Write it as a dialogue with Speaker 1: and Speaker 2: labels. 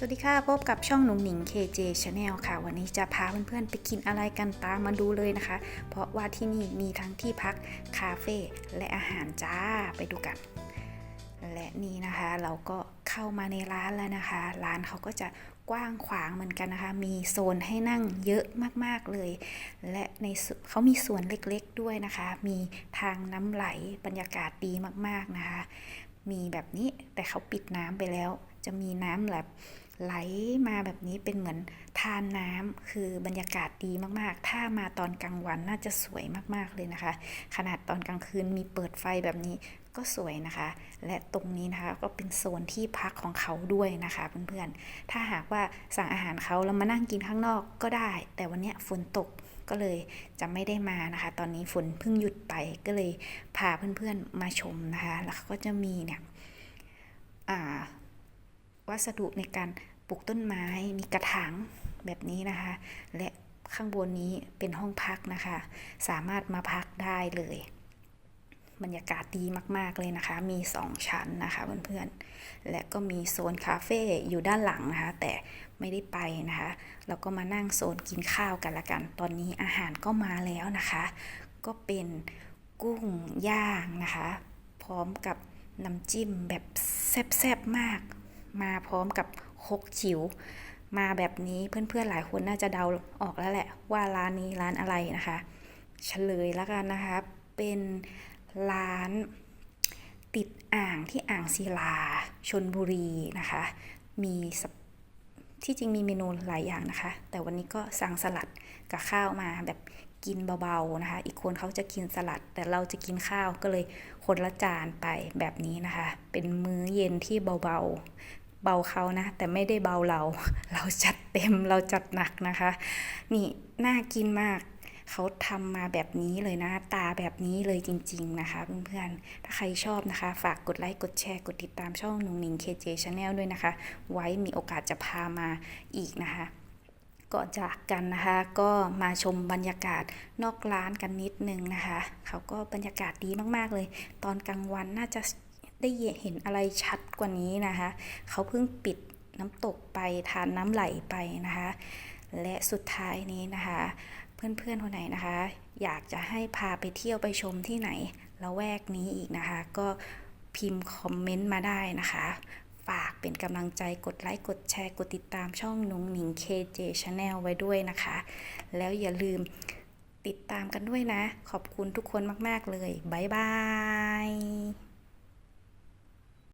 Speaker 1: สวัสดีค่ะ พบกับช่องหนุ่งหนิง KJ Channel ค่ะ วันนี้จะพาเพื่อนๆไปกินอะไรกันตามมาดูเลยนะคะ เพราะว่าที่นี่มีทั้งที่พัก คาเฟ่และอาหารจ้าไปดูกัน และนี่นะคะเราก็เข้ามาในร้านแล้วนะคะ ร้านเขาก็จะกว้างขวางเหมือนกันนะคะ มีโซนให้นั่งเยอะมากๆเลย และในส่วนเขามีสวนเล็กๆด้วยนะคะ มีทางน้ำไหลบรรยากาศดีมากๆนะคะ มีแบบนี้แต่เขาปิดน้ำไปแล้ว จะมีน้ำแบบไหลมาแบบนี้เป็นเหมือนทานน้ำคือบรรยากาศดีมากๆ ถ้ามาตอนกลางวันน่าจะสวยมากๆเลยนะคะ ขนาดตอนกลางคืนมีเปิดไฟแบบนี้ก็สวยนะคะ และตรงนี้นะคะก็เป็นโซนที่พักของเขาด้วยนะคะเพื่อนๆ ถ้าหากว่าสั่งอาหารเขาแล้วมานั่งกินข้างนอกก็ได้ แต่วันนี้ฝนตกก็เลยจะไม่ได้มานะคะ ตอนนี้ฝนเพิ่งหยุดไปก็เลยพาเพื่อนๆมาชมนะคะ แล้วเขาก็จะมีเนี่ยอ่า วัสดุในการปลูกต้นไม้มีกระถางแบบนี้นะคะ และข้างบนนี้เป็นห้องพักนะคะ สามารถมาพักได้เลย บรรยากาศดีมาก ๆ เลยนะคะ มี 2 ชั้นนะคะเพื่อนๆ และก็มีโซนคาเฟ่อยู่ด้านหลังนะคะ แต่ไม่ได้ไปนะคะ เราก็มานั่งโซนกินข้าวกันละกัน ตอนนี้อาหารก็มาแล้วนะคะ ก็เป็นกุ้งย่างนะคะ พร้อมกับน้ำจิ้มแบบแซ่บๆมาก มาพร้อมกับคกจิ๋วมาแบบนี้เพื่อนๆหลายคนน่าจะเดาออกแล้วแหละว่าร้านนี้ร้านอะไรนะคะ เฉลยแล้วกันนะคะ เป็นร้านติดอ่างที่อ่างศิลาชนบุรีนะคะ มีที่จริงมีเมนูหลายอย่างนะคะ แต่วันนี้ก็สั่งสลัดกับข้าวมาแบบ กินเบาๆนะคะ อีกคนเขาจะกินสลัด แต่เราจะกินข้าวก็เลยคนละจานไปแบบนี้นะคะ เป็นมื้อเย็นที่เบาๆ เบาเขานะ แต่ไม่ได้เบาเรา เราจัดเต็มเราจัดหนักนะคะ นี่น่ากินมากเขาทำมาแบบนี้เลยนะ ตาแบบนี้เลยจริง ๆ นะคะ เพื่อนๆ ถ้าใครชอบนะคะ ฝากกดไลค์ กดแชร์ กดติดตามช่องหนุ่งหนิง KJ Channel ด้วยนะคะ ไว้มีโอกาสจะพามาอีกนะคะ ก่อนจากกันนะคะ ก็มาชมบรรยากาศนอกร้านกันนิดนึงนะคะ เขาก็บรรยากาศดีมากๆเลย ตอนกลางวันน่าจะได้เห็นอะไรชัดกว่านี้นะคะ เขาเพิ่งปิดน้ำตกไปทานน้ำไหลไปนะคะ และสุดท้ายนี้นะคะ เพื่อนๆคนไหนนะคะ อยากจะให้พาไปเที่ยวไปชมที่ไหนละแวกนี้อีกนะคะ ก็พิมพ์คอมเมนต์มาได้นะคะ ฝากเป็นกำลังใจกดไลค์กดแชร์กดติดตามช่องหนุงหนิง KJ Channel ไว้ด้วยนะคะ แล้วอย่าลืมติดตามกันด้วยนะ ขอบคุณทุกคนมาก ๆ เลย บ๊ายบาย